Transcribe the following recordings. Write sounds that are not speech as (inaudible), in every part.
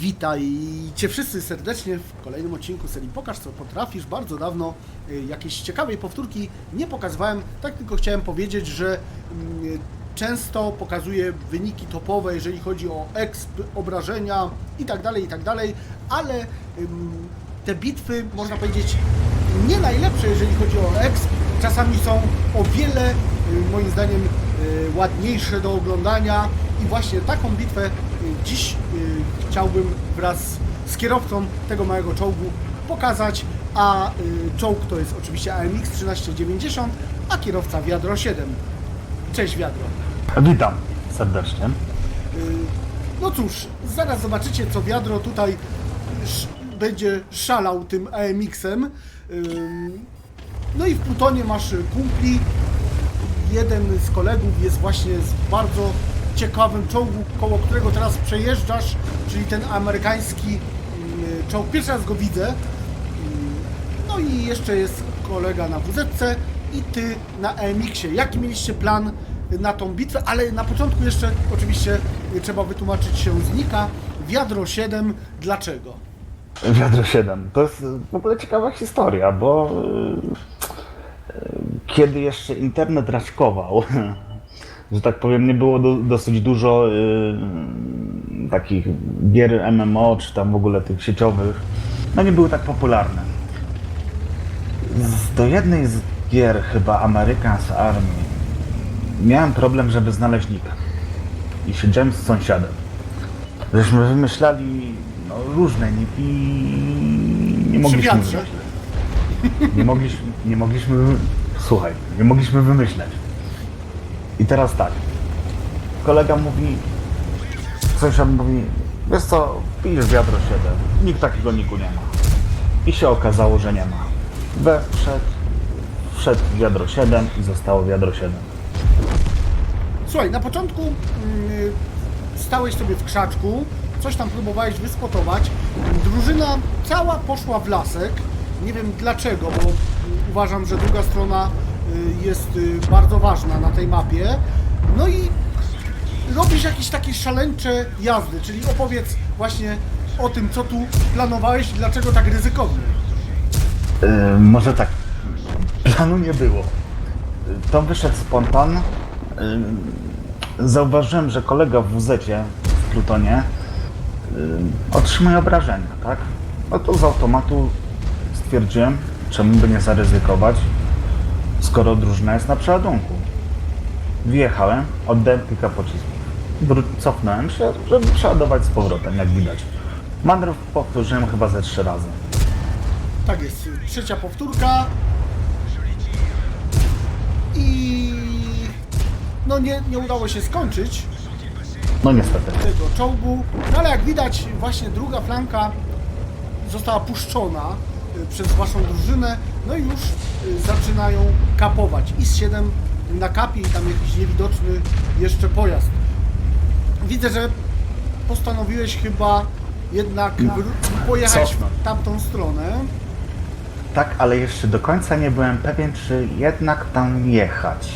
Witajcie wszyscy serdecznie w kolejnym odcinku serii Pokaż co potrafisz. Bardzo dawno y, jakiejś ciekawej powtórki nie pokazywałem, tak tylko chciałem powiedzieć, że mm, często pokazuję wyniki topowe, jeżeli chodzi o exp, obrażenia i tak dalej, i tak ale te bitwy, można powiedzieć, nie najlepsze, jeżeli chodzi o exp, czasami są o wiele, y, moim zdaniem, y, ładniejsze do oglądania i właśnie taką bitwę dziś y, chciałbym wraz z kierowcą tego małego czołgu pokazać, a y, czołg to jest oczywiście AMX 1390, a kierowca Wiadro 7. Cześć Wiadro. Witam serdecznie. Y, No cóż, zaraz zobaczycie, co wiadro tutaj będzie szalał tym AMX-em. No i w Plutonie masz kumpli. Jeden z kolegów jest właśnie z bardzo ciekawym czołgu, koło którego teraz przejeżdżasz, czyli ten amerykański ym, czołg. Pierwszy raz go widzę. Ym, No i jeszcze jest kolega na WZ i ty na AMX-ie. Jaki mieliście plan na tą bitwę? Ale na początku jeszcze oczywiście trzeba wytłumaczyć się z Nika. Wiadro 7, dlaczego? Wiadro 7. To jest w ogóle ciekawa historia, bo y, y, kiedy jeszcze internet raczkował, (laughs) że tak powiem, nie było do, dosyć dużo y, takich gier MMO, czy tam w ogóle tych sieciowych, no nie były tak popularne. Z, do jednej z gier, chyba Americans Army, miałem problem, żeby znaleźć nika. I siedziałem z sąsiadem. Żeśmy wymyślali no, różne niki i nie mogliśmy. Nie mogliśmy, nie mogliśmy, słuchaj, nie mogliśmy wymyśleć. I teraz tak, kolega mówi, sąsiad mówi, wiesz co, pijesz wiadro 7, nikt takiego niku nie ma. I się okazało, że nie ma. We wszedł, wszedł wiadro 7 i zostało wiadro 7. Słuchaj, na początku mm, stałeś sobie w krzaczku, coś tam próbowałeś wyspotować. Drużyna cała poszła w lasek. Nie wiem dlaczego, bo uważam, że druga strona jest y, bardzo ważna na tej mapie. No i robisz jakieś takie szaleńcze jazdy, czyli opowiedz właśnie o tym, co tu planowałeś i dlaczego tak ryzykownie. Yy, może tak, planu nie było. To wyszedł spontan. Yy, Zauważyłem, że kolega w WZ w Plutonie yy, otrzymuje obrażenia, tak? No to z automatu stwierdziłem, czemu by nie zaryzykować, skoro drużyna jest na przeładunku. Wjechałem, oddałem kilka pocisków. Cofnąłem się, żeby przeładować z powrotem, jak widać. Manewr powtórzyłem chyba ze trzy razy. Tak jest, trzecia powtórka. I no nie, nie udało się skończyć No niestety. tego czołgu, no ale jak widać właśnie druga flanka została puszczona przez waszą drużynę, no i już y, zaczynają kapować. IS-7 na kapie i tam jakiś niewidoczny jeszcze pojazd. Widzę, że postanowiłeś chyba jednak wró- pojechać Cofnąć. w tamtą stronę. Tak, ale jeszcze do końca nie byłem pewien, czy jednak tam jechać.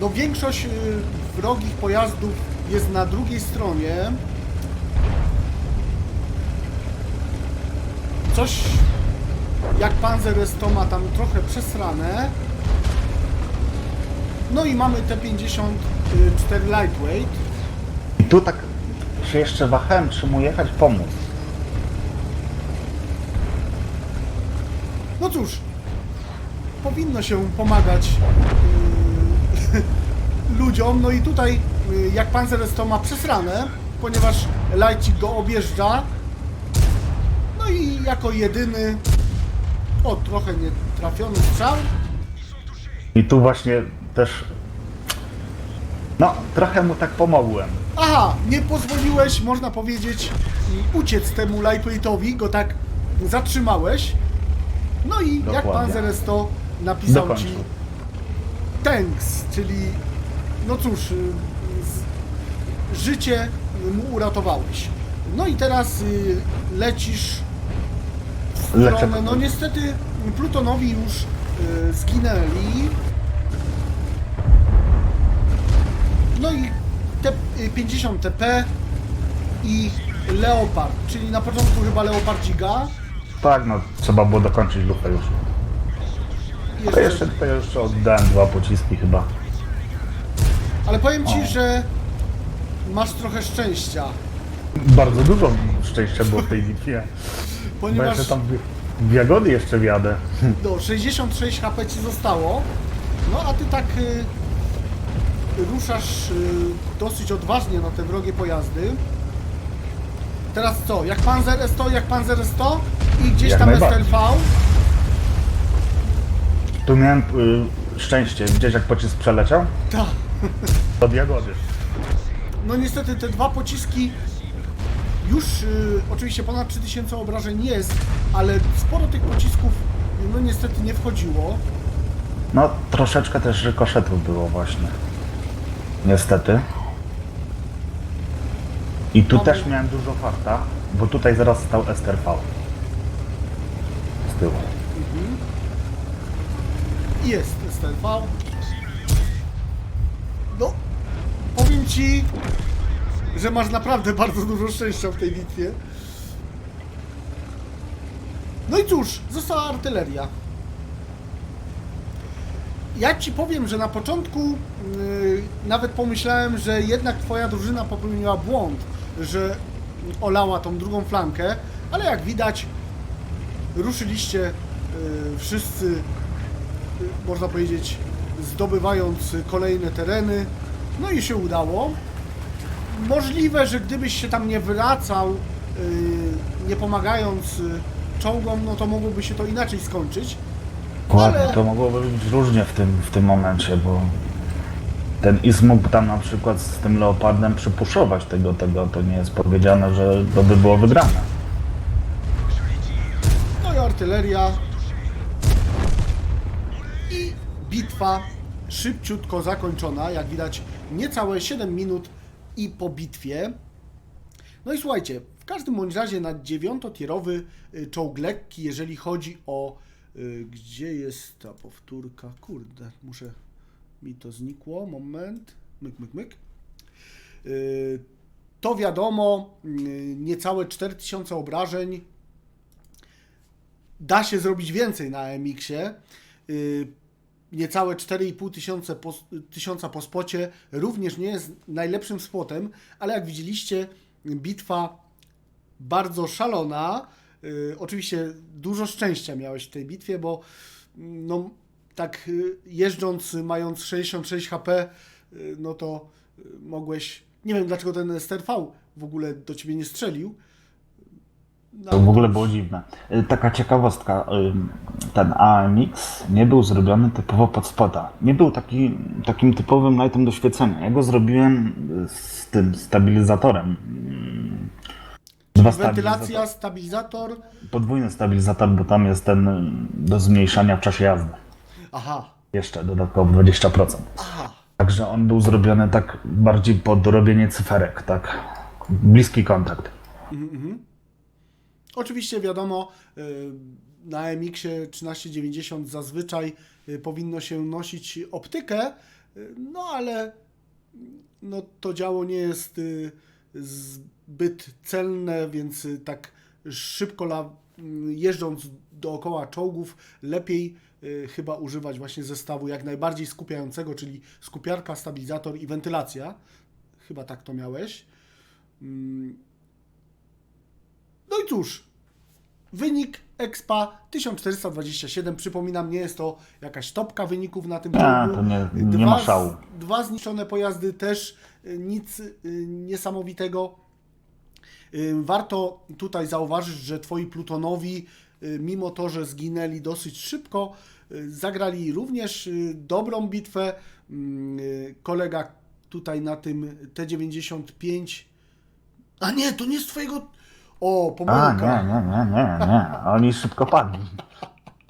No większość y, wrogich pojazdów jest na drugiej stronie. Coś jak Panzer S100 ma tam trochę przesrane. No i mamy T-54 Lightweight. I tu tak się jeszcze wahałem, czy mu jechać pomóc. No cóż, powinno się pomagać yy, (laughs) ludziom. No i tutaj, yy, jak Panzer S100 ma przesrane, ponieważ Lightcik go objeżdża. No i jako jedyny, o trochę nie trafiony strzał. I tu właśnie też. No, trochę mu tak pomogłem. Aha, nie pozwoliłeś, można powiedzieć, uciec temu Lightweightowi, go tak zatrzymałeś. No i jak Dokładnie. Panzer S100 napisał Dokończył. ci thanks, czyli no cóż, y, z, życie mu uratowałeś. No i teraz y, lecisz stronę, no niestety Plutonowi już y, zginęli. 50 TP i Leopard, czyli na początku chyba Leopardziga. Tak, no trzeba było dokończyć lufę już. i To jeszcze tutaj jeszcze oddałem dwa pociski chyba. Ale powiem Ci, O. że masz trochę szczęścia, Bardzo dużo szczęścia było w tej bitwie. Bo ponieważ jeszcze tam w, w jagody jeszcze wjadę. no, 66 HP Ci zostało, no a Ty tak y, ruszasz y, dosyć odważnie na te wrogie pojazdy. Teraz co? Jak Panzer S100, jak Panzer S100 i gdzieś Jak tam najbardziej. STLV. Tu miałem y, szczęście, gdzieś jak pocisk przeleciał, Tak. od jagody. No niestety te dwa pociski już y, oczywiście ponad 3000 obrażeń jest, ale sporo tych pocisków no niestety nie wchodziło. No troszeczkę też rykoszetów było właśnie. Niestety. I tu Mamy- też miałem dużo farta, bo tutaj zaraz stał STRV. Z tyłu. I jest STLV. No, powiem Ci, że masz naprawdę bardzo dużo szczęścia w tej bitwie. No i cóż, została artyleria. Ja Ci powiem, że na początku yy, nawet pomyślałem, że jednak Twoja drużyna popełniła błąd, że olała tą drugą flankę, ale jak widać, ruszyliście yy, wszyscy y, można powiedzieć, zdobywając kolejne tereny. No i się udało. Możliwe, że gdybyś się tam nie wracał, yy, nie pomagając yy, czołgom, no to mogłoby się to inaczej skończyć. Ładnie, Ale- to mogłoby być różnie w tym, w tym momencie, bo ten Is mógł tam na przykład z tym Leopardem przypuszować tego, tego, to nie jest powiedziane, że to by było wygrane. No i artyleria. I bitwa szybciutko zakończona. Jak widać, niecałe 7 minut i po bitwie. No i słuchajcie, w każdym bądź razie na dziewiątotierowy y, czołg lekki, jeżeli chodzi o... y, Gdzie jest ta powtórka? Kurde, muszę... Mi to znikło. Moment. Myk, myk, myk. Y, To wiadomo, niecałe 4000 obrażeń, da się zrobić więcej na MX-ie. Niecałe 4,5 tysiące po, tysiąca po spocie również nie jest najlepszym spotem, ale jak widzieliście, bitwa bardzo szalona. Yy, Oczywiście dużo szczęścia miałeś w tej bitwie, bo mm, no, tak yy, jeżdżąc, mając 66 HP, yy, no to yy, mogłeś. Nie wiem dlaczego ten STRV w ogóle do ciebie nie strzelił. No, To w ogóle było dziwne. Y, Taka ciekawostka, y, ten AMX nie był zrobiony typowo pod spota. Nie był taki, takim typowym lightem do świecenia. Ja go zrobiłem y, z tym stabilizatorem. Dwa Wentylacja, stabilizator. Podwójny stabilizator, bo tam jest ten do zmniejszania w czasie jazdy. Aha, Jeszcze dodatkowo 20%. aha. Także on był zrobiony tak bardziej pod robienie cyferek, tak? Bliski kontakt. Oczywiście wiadomo, y, na MX-ie 1390 zazwyczaj y, powinno się nosić optykę, y, no ale no, to działo nie jest zbyt celne, więc tak szybko mm, jeżdżąc dookoła czołgów, lepiej chyba używać właśnie zestawu jak najbardziej skupiającego, czyli skupiarka, stabilizator i wentylacja. Chyba tak to miałeś. No i cóż, wynik Expa 1427. Przypominam, nie jest to jakaś topka wyników na tym A, to nie- nie ma z- szału. Dwa zniszczone pojazdy też y, nic y, niesamowitego. Y, Warto tutaj zauważyć, że twoi plutonowi, y, mimo to, że zginęli dosyć szybko, y, zagrali również y, dobrą bitwę. Mm, y, Kolega tutaj na tym T95. A nie, to nie z twojego. O, A, pomyłka. nie, nie, nie, nie, nie. Oni szybko padli.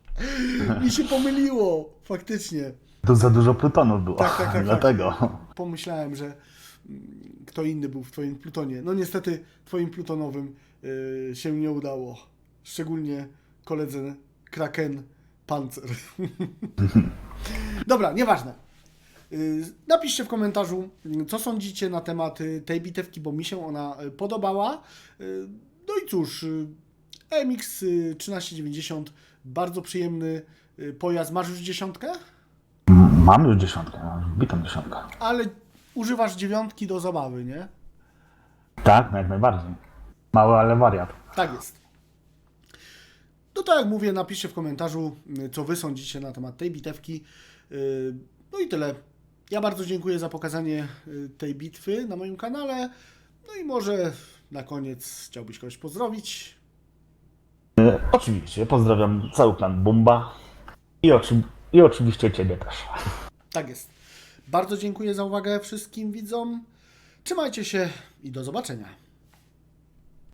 (laughs) Mi się pomyliło, faktycznie. Tu za dużo plutonów było. Tak, tak, (laughs) tak, Dlatego. Pomyślałem, że mm, kto inny był w twoim plutonie. No niestety twoim plutonowym y, się nie udało. Szczególnie koledze Kraken Panzer. (laughs) Dobra, nieważne. Y, Napiszcie w komentarzu, y, co sądzicie na temat y, tej bitewki, bo mi się ona y, podobała. Y, No i cóż, y, MX y, 1390, bardzo przyjemny y, pojazd. Masz już dziesiątkę? Mam już dziesiątkę, bitą dziesiątkę. Ale używasz dziewiątki do zabawy, nie? Tak, jak najbardziej. Mały, ale wariat. Tak jest. No to jak mówię, napiszcie w komentarzu, y, co wy sądzicie na temat tej bitewki. Y, No i tyle. Ja bardzo dziękuję za pokazanie y, tej bitwy na moim kanale. No i może na koniec chciałbyś kogoś pozdrowić. Oczywiście, pozdrawiam cały klan Bumba i, oczy- i oczywiście Ciebie też. Tak jest. Bardzo dziękuję za uwagę wszystkim widzom. Trzymajcie się i do zobaczenia.